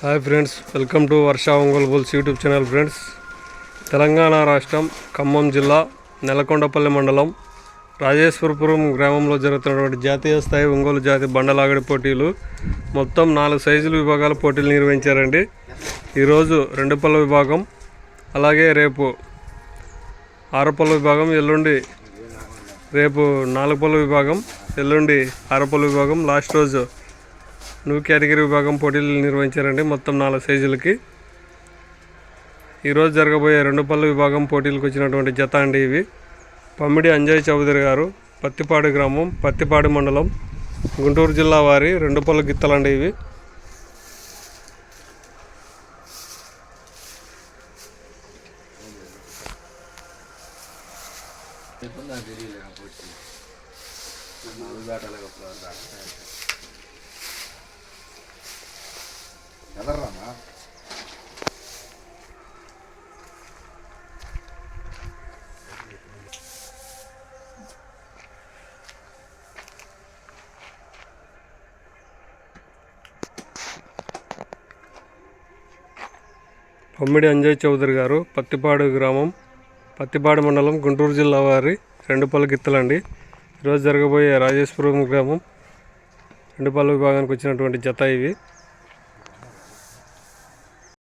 Hi friends welcome to Varsha Ongole bulls YouTube channel friends Telangana రాష్ట్రం ఖమ్మం జిల్లా నెలకొండపల్లి మండలం రాజేశ్వరపురం గ్రామంలో జరుగుతున్నటువంటి జాతీయ స్థాయి ఒంగోలు జాతి బండలాగడి పోటీలు. మొత్తం నాలుగు సైజుల విభాగాల పోటీలు నిర్వహించారండి. ఈరోజు రెండు పళ్ళ విభాగం అలాగే రేపు ఆరు పళ్ళ విభాగం ఎల్లుండి రేపు నాలుగు పళ్ళ విభాగం ఎల్లుండి ఆరు పళ్ళ విభాగం లాస్ట్ రోజు న్యూ కేటగిరీ విభాగం పోటీలు నిర్వహించారండి. మొత్తం నాలుగు సైజులకి. ఈరోజు జరగబోయే రెండు పళ్ళు విభాగం పోటీలకు వచ్చినటువంటి జత అండి ఇవి. పమ్మిడి అంజయ్ చౌదరి గారు పత్తిపాడు గ్రామం పత్తిపాడు మండలం గుంటూరు జిల్లా వారి రెండు పళ్ళు గిత్తలండి ఇవి. ఎదర్రామా పమ్మిడి అంజయ్ చౌదరి గారు పత్తిపాడు గ్రామం పత్తిపాడు మండలం గుంటూరు జిల్లా వారి రెండు పళ్ళు గిత్తలండి. ఈరోజు జరగబోయే రాజేశ్వరం గ్రామం రెండు విభాగానికి వచ్చినటువంటి జత ఇవి.